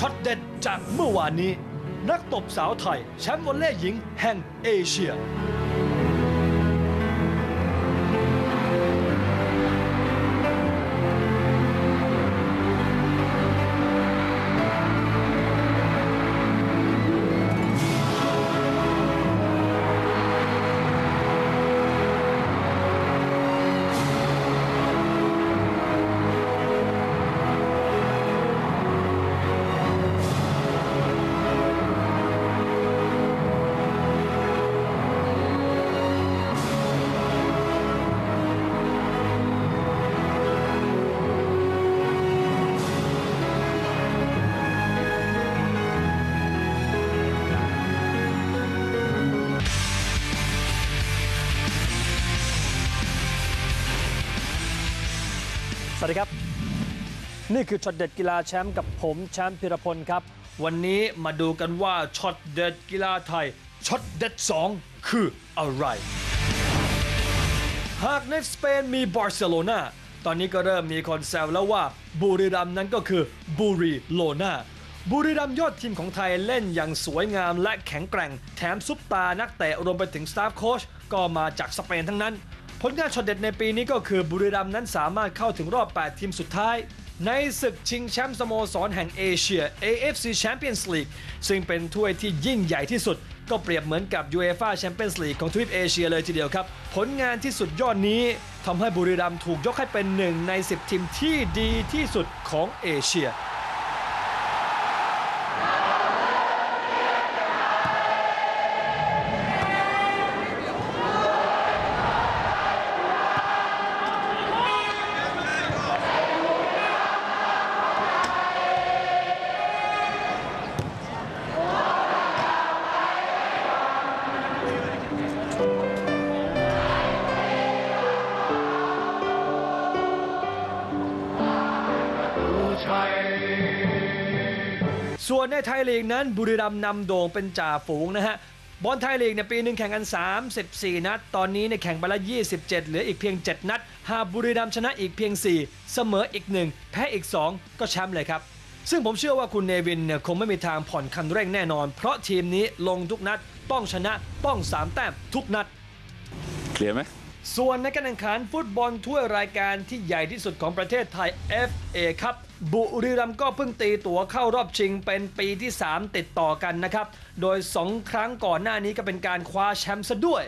ช็อตเด็ดจากเมื่อวานนี้ นักตบสาวไทย แชมป์วอลเลย์หญิงแห่งเอเชีย สวัสดีครับ นี่คือช็อตเด็ดกีฬาแชมป์กับผมแชมป์พิรพลครับ วันนี้มาดูกันว่าช็อตเด็ดกีฬาไทยช็อตเด็ด 2 คืออะไร หากในสเปนมีบาร์เซโลนาตอนนี้ก็เริ่มมีคนแซวแล้วว่าบุรีรัมนั้นก็คือบุรีโลนาบุรีรัมย์ยอดทีมของไทยเล่นอย่างสวยงามและแข็งแกร่ง แถมซุปตานักเตะรวมไปถึงสตาฟโค้ชก็มาจากสเปนทั้งนั้น ผลงานช็อตเด็ดในปีนี้ก็คือบุรีรัมย์นั้นสามารถเข้าถึงรอบ 8 ทีมสุดท้าย ในศึกชิงแชมป์สโมสรแห่งเอเชีย AFC Champions League ซึ่งเป็นถ้วยที่ยิ่งใหญ่ที่สุด ก็เปรียบเหมือนกับ UEFA Champions League ของทวีปเอเชียเลยทีเดียวครับ ผลงานที่สุดยอดนี้ทำให้บุรีรัมย์ถูกยกให้เป็นหนึ่งใน 10 ทีมที่ดีที่สุดของเอเชีย ส่วนในไทยลีกนั้นบุรีรัมย์นำโด่งเป็นจ่าฝูงนะฮะบอลไทยลีกเนี่ยปีหนึ่งแข่งกัน 34 นัด ตอนนี้เนี่ยแข่งไปแล้ว 27 เหลืออีกเพียง 7 นัด หากบุรีรัมย์ชนะอีกเพียง 4 เสมออีก 1 แพ้อีก 2 ก็แชมป์เลยครับ ซึ่งผมเชื่อว่าคุณเนวินเนี่ยคงไม่มีทางผ่อนคันเร่งแน่นอน เพราะทีมนี้ลงทุกนัดต้องชนะต้อง 3 แต้มทุกนัด เคลียร์ไหม ส่วนในการแข่งขันฟุตบอลถ้วยรายการที่ใหญ่ที่สุดของประเทศไทย FA ครับบุรีรัมย์ก็เพิ่งตีตั๋วเข้ารอบชิงเป็นปีที่ 3 ติดต่อกันนะครับ โดย 2 ครั้งก่อนหน้านี้ก็เป็นการคว้าแชมป์ซะด้วย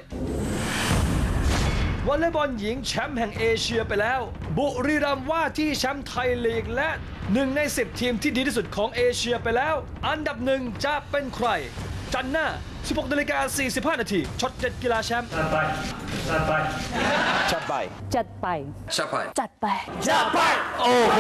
วอลเลย์บอลหญิงแชมป์แห่งเอเชียไปแล้ว บุรีรัมย์ว่าที่แชมป์ไทยลีกและหนึ่งใน 10 ทีมที่ดีที่สุดของเอเชียไปแล้ว อันดับหนึ่งจะเป็นใคร จันทร์หน้า 16นาฬิกา45 นาทีช็อตเจ็ดกีฬาแชมป์ชัดไป จัดไป จัดไป จัดไป โอเค